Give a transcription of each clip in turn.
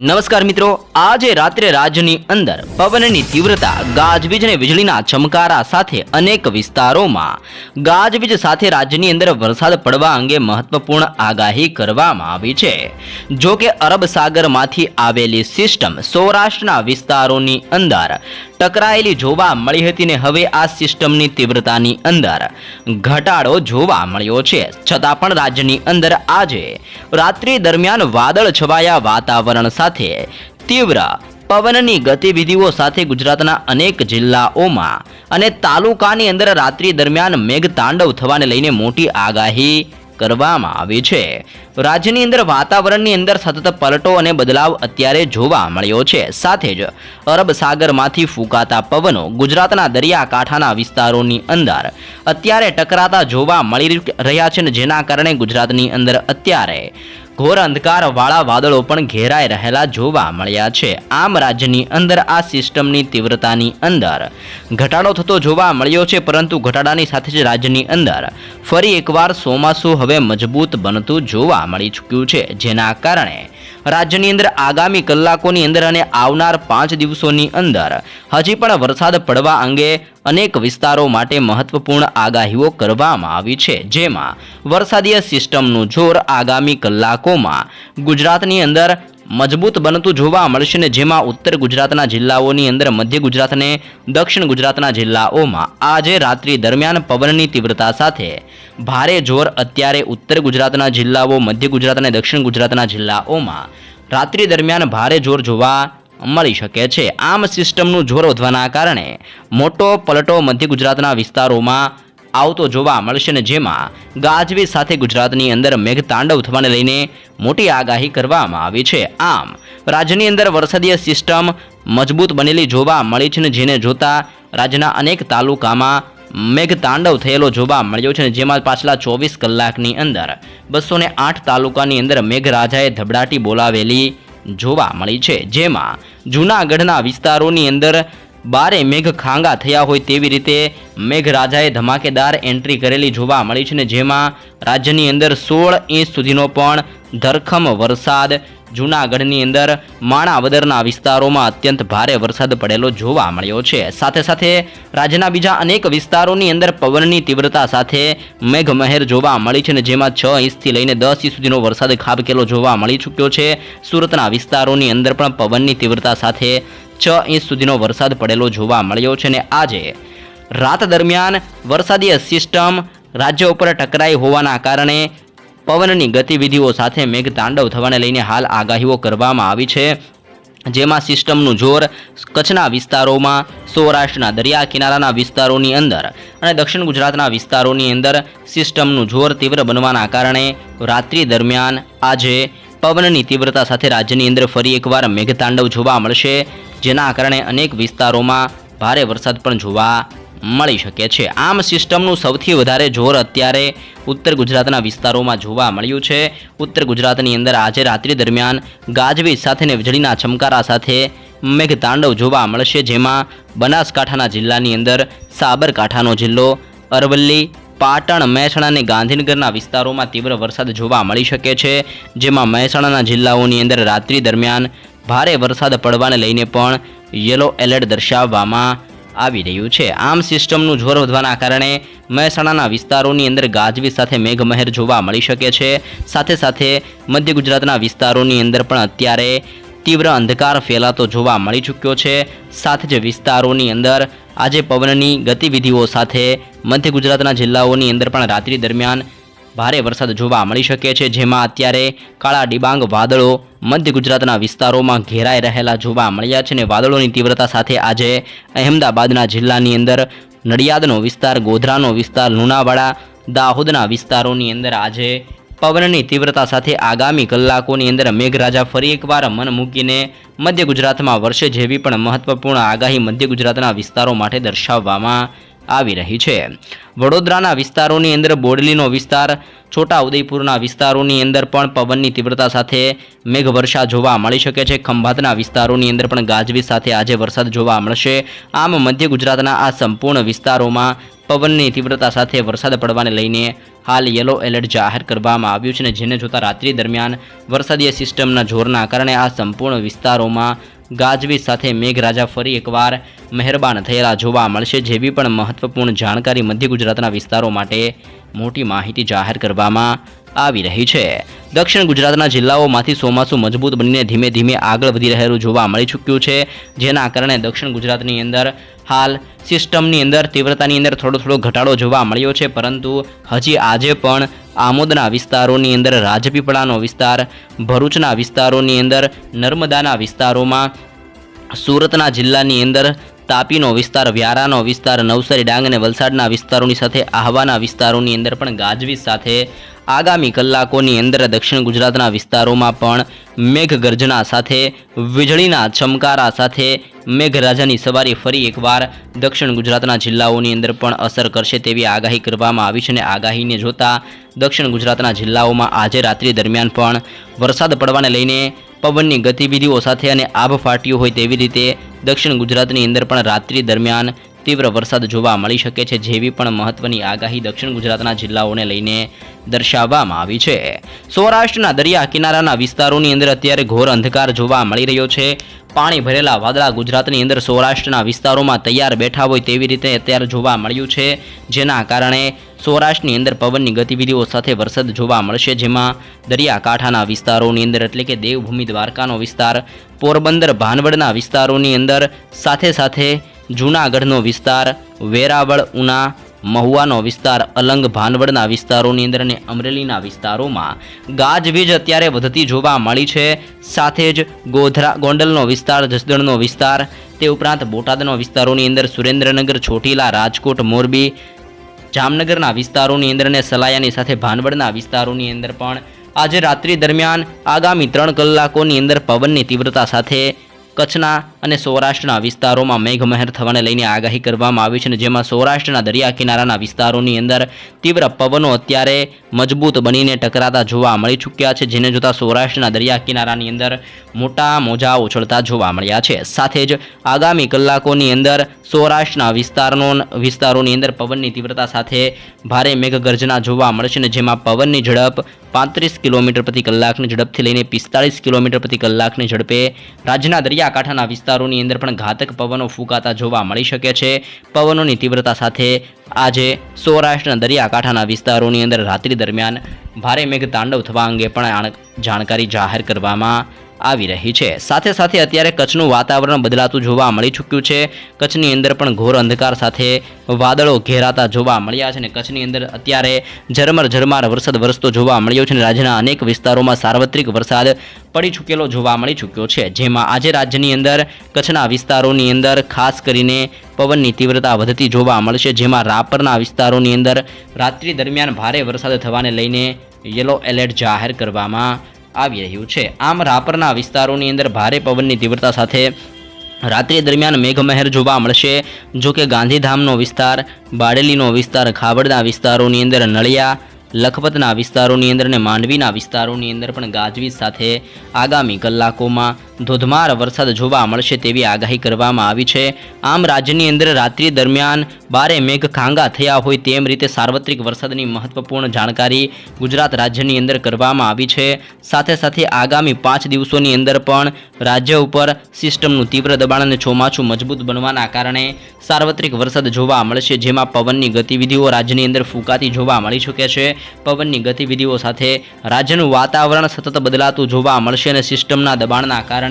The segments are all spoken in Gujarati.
નમસ્કાર મિત્રો, આજે રાત્રે રાજ્યની અંદર પવનની તીવ્રતા ગાજવીજ અને વીજળીના ચમકારા સાથે અનેક વિસ્તારોમાં. ગાજવીજ સાથે રાજ્યની અંદર વરસાદ પડવા અંગે મહત્વપૂર્ણ આગાહી કરવામાં આવી છે. જો કે અરબ સાગરમાંથી આવેલી સિસ્ટમ સૌરાષ્ટ્રના વિસ્તારોની અંદર ટકરાયેલી જોવા મળી હતી ને હવે આ સિસ્ટમની તીવ્રતાની અંદર ઘટાડો જોવા મળ્યો છે. છતાં પણ રાજ્યની અંદર આજે રાત્રિ દરમિયાન વાદળ છવાયા વાતાવરણ સાથે તીવ્ર પવનની ગતિવિધિઓ સાથે ગુજરાતના અનેક જિલ્લાઓમાં અને તાલુકાની અંદર રાત્રિ દરમિયાન મેઘતાંડવ થવાને લઈને મોટી આગાહી કરવામાં આવી છે. રાજ્યની અંદર વાતાવરણની અંદર સતત પલટો અને બદલાવ અત્યારે જોવા મળ્યો છે. સાથે જ અરબ સાગરમાંથી ફૂંકાતા પવનો ગુજરાતના દરિયાકાંઠાના વિસ્તારોની અંદર અત્યારે ટકરાતા જોવા મળી રહ્યા છે જેના કારણે ગુજરાતની અંદર અત્યારે ઘોર અંધકારવાળા વાદળો પણ ઘેરાઈ રહેલા જોવા મળ્યા છે. આમ રાજ્યની અંદર આ સિસ્ટમની તીવ્રતાની અંદર ઘટાડો થતો જોવા મળ્યો છે, પરંતુ ઘટાડાની સાથે જ રાજ્યની અંદર ફરી એકવાર ચોમાસું હવે મજબૂત બનતું જોવા મળી ચૂક્યું છે, જેના કારણે રાજ્યની અંદર આગામી કલાકોની અંદર અને આવનાર પાંચ દિવસોની અંદર હજી પણ વરસાદ પડવા અંગે અનેક વિસ્તારો માટે મહત્વપૂર્ણ આગાહીઓ કરવામાં આવી છે. જેમાં વરસાદીય સિસ્ટમનું જોર આગામી કલાકોમાં ગુજરાતની અંદર મજબૂત બનતું જોવા મળશે ને જેમાં ઉત્તર ગુજરાતના જિલ્લાઓની અંદર મધ્ય ગુજરાત અને દક્ષિણ ગુજરાતના જિલ્લાઓમાં આજે રાત્રિ દરમિયાન પવનની તીવ્રતા સાથે ભારે જોર અત્યારે ઉત્તર ગુજરાતના જિલ્લાઓ, મધ્ય ગુજરાત અને દક્ષિણ ગુજરાતના જિલ્લાઓમાં રાત્રિ દરમિયાન ભારે જોર જોવા મળી શકે છે. આમ સિસ્ટમનું જોર વધવાના કારણે મોટો પલટો મધ્ય ગુજરાતના વિસ્તારોમાં આવતો જોવા મળશે ને જેમાં ગાજવીજ સાથે ગુજરાતની અંદર મેઘતાંડવ થવાને લઈને મોટી આગાહી કરવામાં આવી છે. આમ રાજ્યની અંદર વરસાદીય સિસ્ટમ મજબૂત બનેલી જોવા મળી છે ને જેને જોતા રાજ્યના અનેક તાલુકામાં મેઘતાંડવ થયેલો જોવા મળ્યો છે જેમાં પાછલા ચોવીસ કલાકની અંદર બસો આઠ તાલુકાની અંદર મેઘરાજાએ ધબડાટી બોલાવેલી જોવા મળી છે. જેમાં જૂનાગઢના વિસ્તારોની અંદર બારે મેઘ ખાંગા થયા હોય તેવી રીતે મેઘરાજાએ ધમાકેદાર એન્ટ્રી કરેલી જોવા મળી છે ને જેમાં રાજ્યની અંદર સોળ ઇંચ સુધીનો પણ ધરખમ વરસાદ જૂનાગઢની અંદર માણાવદરના વિસ્તારોમાં અત્યંત ભારે વરસાદ પડેલો જોવા મળ્યો છે. સાથે સાથે રાજ્યના બીજા અનેક વિસ્તારોની અંદર પવનની તીવ્રતા સાથે મેઘમહેર જોવા મળી છે ને જેમાં છ ઇંચથી લઈને દસ ઇંચ સુધીનો વરસાદ ખાબકેલો જોવા મળી ચૂક્યો છે. સુરતના વિસ્તારોની અંદર પણ પવનની તીવ્રતા સાથે છ ઇંચ સુધીનો વરસાદ પડેલો જોવા મળ્યો છે ને આજે રાત દરમિયાન વરસાદી સિસ્ટમ રાજ્ય ઉપર ટકરાઈ હોવાના કારણે પવનની ગતિવિધિઓ સાથે મેઘતાંડવ થવાને લઈને હાલ આગાહીઓ કરવામાં આવી છે. જેમાં સિસ્ટમનું જોર કચ્છના વિસ્તારોમાં, સૌરાષ્ટ્રના દરિયા કિનારાના વિસ્તારોની અંદર અને દક્ષિણ ગુજરાતના વિસ્તારોની અંદર સિસ્ટમનું જોર તીવ્ર બનવાના કારણે રાત્રિ દરમિયાન આજે પવનની તીવ્રતા સાથે રાજ્યની અંદર ફરી એકવાર મેઘતાંડવ જોવા મળશે. જેના કારણે અનેક વિસ્તારોમાં ભારે વરસાદ પણ જોવા મળી શકે છે. આમ સિસ્ટમનું સૌથી વધારે જોર અત્યારે ઉત્તર ગુજરાતના વિસ્તારોમાં જોવા મળ્યું છે. ઉત્તર ગુજરાતની અંદર આજે રાત્રિ દરમિયાન ગાજવીજ સાથેને વીજળીના ચમકારા સાથે મેઘતાંડવ જોવા મળશે, જેમાં બનાસકાંઠાના જિલ્લાની અંદર સાબરકાંઠાનો જિલ્લો, અરવલ્લી, પાટણ, મહેસાણા અને ગાંધીનગરના વિસ્તારોમાં તીવ્ર વરસાદ જોવા મળી શકે છે. જેમાં મહેસાણાના જિલ્લાઓની અંદર રાત્રિ દરમિયાન ભારે વરસાદ પડવાને લઈને પણ યલો એલર્ટ દર્શાવવામાં આવી રહ્યું છે. આમ સિસ્ટમનું જોર વધવાના કારણે મહેસાણાના વિસ્તારોની અંદર ગાજવીજ સાથે મેઘમહેર જોવા મળી શકે છે. સાથે સાથે મધ્ય ગુજરાતના વિસ્તારોની અંદર પણ અત્યારે તીવ્ર અંધકાર ફેલાતો જોવા મળી ચૂક્યો છે. સાથે જ વિસ્તારોની અંદર આજે પવનની ગતિવિધિઓ સાથે મધ્ય ગુજરાતના જિલ્લાઓની અંદર પણ રાત્રિ દરમિયાન ભારે વરસાદ જોવા મળી શકે છે, જેમાં અત્યારે કાળા ડિબાંગ વાદળો મધ્ય ગુજરાતના વિસ્તારોમાં ઘેરાઈ રહેલા જોવા મળ્યા છે અને વાદળોની તીવ્રતા સાથે આજે અહેમદાબાદના જિલ્લાની અંદર નડિયાદનો વિસ્તાર, ગોધરાનો વિસ્તાર, લુણાવાડા, દાહોદના વિસ્તારોની અંદર આજે પવનની તીવ્રતા સાથે આગામી કલાકોની અંદર મેઘરાજા ફરી એકવાર મન મૂકીને મધ્ય ગુજરાતમાં વર્ષે જેવી પણ મહત્વપૂર્ણ આગાહી મધ્ય ગુજરાતના વિસ્તારો માટે દર્શાવવામાં આવી રહી છે. વડોદરાના વિસ્તારોની અંદર બોડલીનો વિસ્તાર છોટા ઉદયપુરના વિસ્તારોની અંદર પણ પવનની તીવ્રતા સાથે મેઘવર્ષા જોવા મળી શકે છે. ખંભાતના વિસ્તારોની અંદર પણ ગાજવીજ સાથે આજે વરસાદ જોવા મળશે. આમ મધ્ય ગુજરાતના આ સંપૂર્ણ વિસ્તારોમાં પવનની તીવ્રતા સાથે વરસાદ પડવાને લઈને હાલ યલો એલર્ટ જાહેર કરવામાં આવ્યું છે અને જેને જોતા રાત્રિ દરમિયાન વરસાદીય સિસ્ટમના જોરના કારણે આ સંપૂર્ણ વિસ્તારોમાં ગાજવીજ સાથે મેઘરાજા ફરી એકવાર મહેરબાન થયેલા જોવા મળશે જેવી પણ મહત્વપૂર્ણ જાણકારી મધ્ય ગુજરાતના વિસ્તારો માટે મોટી માહિતી જાહેર કરવામાં આવી રહી છે. દક્ષિણ ગુજરાતના જિલ્લાઓમાંથી ચોમાસું મજબૂત બનીને ધીમે ધીમે આગળ વધી રહેલું જોવા મળી ચૂક્યું છે, જેના કારણે દક્ષિણ ગુજરાતની અંદર હાલ સિસ્ટમની અંદર તીવ્રતાની અંદર થોડો થોડો ઘટાડો જોવા મળ્યો છે, પરંતુ હજી આજે પણ આમોદના વિસ્તારોની અંદર રાજપીપળાનો વિસ્તાર, ભરૂચના વિસ્તારોની અંદર, નર્મદાના વિસ્તારોમાં, સુરતના જિલ્લાની અંદર તાપીનો વિસ્તાર, વ્યારાનો વિસ્તાર, નવસારી ડાંગ અને વલસાડના વિસ્તારોની સાથે આહવાના વિસ્તારોની અંદર પણ ગાજવીજ સાથે આગામી કલાકોની અંદર દક્ષિણ ગુજરાતના વિસ્તારોમાં પણ મેઘગર્જના સાથે, વીજળીના ચમકારા સાથે મેઘરાજાની સવારી ફરી એકવાર દક્ષિણ ગુજરાતના જિલ્લાઓની અંદર પણ અસર કરશે તેવી આગાહી કરવામાં આવી છે અને આગાહીને જોતા દક્ષિણ ગુજરાતના જિલ્લાઓમાં આજે રાત્રિ દરમિયાન પણ વરસાદ પડવાને લઈને પવનની ગતિવિધિઓ સાથે અને આભ ફાટ્યું હોય તેવી રીતે દક્ષિણ ગુજરાતની અંદર પણ રાત્રિ દરમિયાન તીવ્ર વરસાદ જોવા મળી શકે છે જેવી પણ મહત્વની આગાહી દક્ષિણ ગુજરાતના જિલ્લાઓને લઈને દર્શાવવામાં આવી છે. સૌરાષ્ટ્રના દરિયા કિનારાના વિસ્તારોની અંદર અત્યારે ઘોર અંધકાર જોવા મળી રહ્યો છે. પાણી ભરેલા વાદળા ગુજરાતની અંદર સૌરાષ્ટ્રના વિસ્તારોમાં તૈયાર બેઠા હોય તેવી રીતે અત્યારે જોવા મળ્યું છે. જેના કારણે સૌરાષ્ટ્રની અંદર પવનની ગતિવિધિઓ સાથે વરસાદ જોવા મળશે. જેમાં દરિયાકાંઠાના વિસ્તારોની અંદર એટલે કે દેવભૂમિ દ્વારકાનો વિસ્તાર, પોરબંદર, ભાનવડના વિસ્તારોની અંદર સાથે સાથે જૂનાગઢનો વિસ્તાર, વેરાવળ, ઉના, મહુવાનો વિસ્તાર, અલંગ ભાનવડના વિસ્તારોની અંદર અને અમરેલીના વિસ્તારોમાં ગાજવીજ અત્યારે વધતી જોવા મળી છે. સાથે જ ગોધરા, ગોંડલનો વિસ્તાર, જસદણનો વિસ્તાર, તે ઉપરાંત બોટાદનો વિસ્તારોની અંદર સુરેન્દ્રનગર, ચોટીલા, રાજકોટ, મોરબી, જામનગરના વિસ્તારોની અંદર અને સલાયાની સાથે ભાનવડના વિસ્તારોની અંદર પણ આજે રાત્રિ દરમિયાન આગામી ત્રણ કલાકોની અંદર પવનની તીવ્રતા સાથે કચ્છના અને સૌરાષ્ટ્રના વિસ્તારોમાં મેઘમહેર થવાને લઈને આગાહી કરવામાં આવી છે અને જેમાં સૌરાષ્ટ્રના દરિયા કિનારાના વિસ્તારોની અંદર તીવ્ર પવનો અત્યારે મજબૂત બનીને ટકરાતા જોવા મળી ચૂક્યા છે, જેને જોતા સૌરાષ્ટ્રના દરિયા કિનારાની અંદર મોટા મોજા ઉછળતા જોવા મળ્યા છે. સાથે જ આગામી કલાકોની અંદર સૌરાષ્ટ્રના વિસ્તારનો વિસ્તારોની અંદર પવનની તીવ્રતા સાથે ભારે મેઘગર્જના જોવા મળશે અને જેમાં પવનની ઝડપ પાંત્રીસ કિલોમીટર પ્રતિ કલાકની ઝડપથી લઈને પિસ્તાળીસ કિલોમીટર પ્રતિ કલાકની ઝડપે રાજ્યના દરિયાકાંઠાના વિસ્તારોની અંદર પણ ઘાતક પવનો ફૂંકાતા જોવા મળી શકે છે. પવનોની તીવ્રતા સાથે આજે સૌરાષ્ટ્રના દરિયાકાંઠાના વિસ્તારોની અંદર રાત્રિ દરમિયાન ભારે મેઘ તાંડવ થવા અંગે પણ જાણકારી જાહેર કરવામાં આવી રહી છે. સાથે સાથે અત્યારે કચ્છનું વાતાવરણ બદલાતું જોવા મળી ચૂક્યું છે. કચ્છની અંદર પણ ઘોર અંધકાર સાથે વાદળો ઘેરાતા જોવા મળ્યા છે અને કચ્છની અંદર અત્યારે ઝરમર ઝરમાર વરસાદ વરસતો જોવા મળ્યો છે અને રાજ્યના અનેક વિસ્તારોમાં સાર્વત્રિક વરસાદ પડી ચૂકેલો જોવા મળી ચૂક્યો છે. જેમાં આજે રાજ્યની અંદર કચ્છના વિસ્તારોની અંદર ખાસ કરીને પવનની તીવ્રતા વધતી જોવા મળશે. જેમાં રાપરના વિસ્તારોની અંદર રાત્રિ દરમિયાન ભારે વરસાદ થવાને લઈને યલો એલર્ટ જાહેર કરવામાં આવી રહ્યું છે. આમ રાપરના વિસ્તારોની અંદર ભારે પવનની તીવ્રતા સાથે રાત્રિ દરમિયાન મેઘમહેર જોવા મળશે. જો કે ગાંધીધામનો વિસ્તાર, બાડેલીનો વિસ્તાર, ખાબડના વિસ્તારોની અંદર નળિયા, લખપતના વિસ્તારોની અંદર અને માંડવીના વિસ્તારોની અંદર પણ ગાજવીજ સાથે આગામી કલાકોમાં ધોધમાર વરસાદ જોવા મળશે તેવી આગાહી કરવામાં આવી છે. આમ રાજ્યની અંદર રાત્રિ દરમિયાન બારે મેઘ ખાંગા થયા હોય તેમ રીતે સાર્વત્રિક વરસાદની મહત્વપૂર્ણ જાણકારી ગુજરાત રાજ્યની અંદર કરવામાં આવી છે. સાથે સાથે આગામી પાંચ દિવસોની અંદર પણ રાજ્ય ઉપર સિસ્ટમનું તીવ્ર દબાણ અને ચોમાસું મજબૂત બનવાના કારણે સાર્વત્રિક વરસાદ જોવા મળશે, જેમાં પવનની ગતિવિધિઓ રાજ્યની અંદર ફૂંકાતી જોવા મળી શકે છે. પવનની ગતિવિધિઓ સાથે રાજ્યનું વાતાવરણ સતત બદલાતું જોવા મળશે અને સિસ્ટમના દબાણના કારણે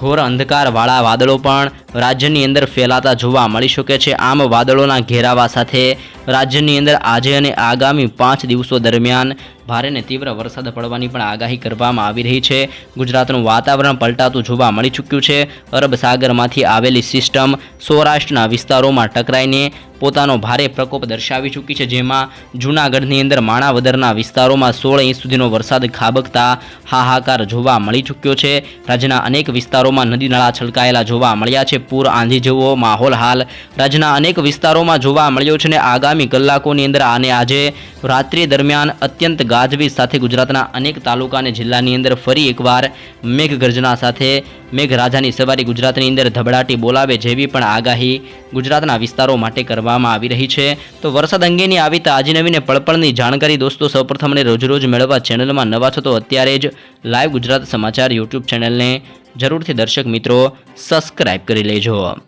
ઘોર અંધકારવાળા વાદળો પણ રાજ્યની અંદર ફેલાતા જોવા મળી શકે છે. આમ વાદળોના ઘેરાવા સાથે રાજ્યની અંદર આજે અને આગામી પાંચ દિવસો દરમિયાન ભારે ને તીવ્ર વરસાદ પડવાની પણ આગાહી કરવામાં આવી રહી છે. ગુજરાતનું વાતાવરણ પલટાતું જોવા મળી ચૂક્યું છે. અરબ સાગરમાંથી આવેલી સિસ્ટમ સૌરાષ્ટ્રના વિસ્તારોમાં ટકરાઈને પોતાનો ભારે પ્રકોપ દર્શાવી ચૂકી છે, જેમાં જૂનાગઢની અંદર માણાવદરના વિસ્તારોમાં સોળ ઇંચ સુધીનો વરસાદ ખાબકતા હાહાકાર જોવા મળી ચૂક્યો છે. રાજ્યના અનેક વિસ્તારોમાં નદી નાળા છલકાયેલા જોવા મળ્યા છે. પૂર આંધી જેવો માહોલ હાલ રાજ્યના અનેક વિસ્તારોમાં જોવા મળ્યો છે અને આગામી કલાકોની અંદર આને આજે રાત્રિ દરમિયાન અત્યંત ગાજવીજ સાથે ગુજરાતના અનેક તાલુકા અને જિલ્લાની અંદર ફરી એકવાર મેઘગર્જના સાથે મેઘરાજાની સવારી ગુજરાતની અંદર ધબડાટી બોલાવે જેવી પણ આગાહી ગુજરાતના વિસ્તારો માટે કરવામાં આવી રહી છે. તો વરસાદ અંગેની આવી તાજી નવીને પળપળની જાણકારી દોસ્તો, સૌપ્રથમ અને રોજ રોજ મેળવવા ચેનલમાં નવા છો તો અત્યારે જ લાઈવ ગુજરાત સમાચાર યુટ્યુબ ચેનલને જરૂરથી દર્શક મિત્રો સબસ્ક્રાઇબ કરી લેજો.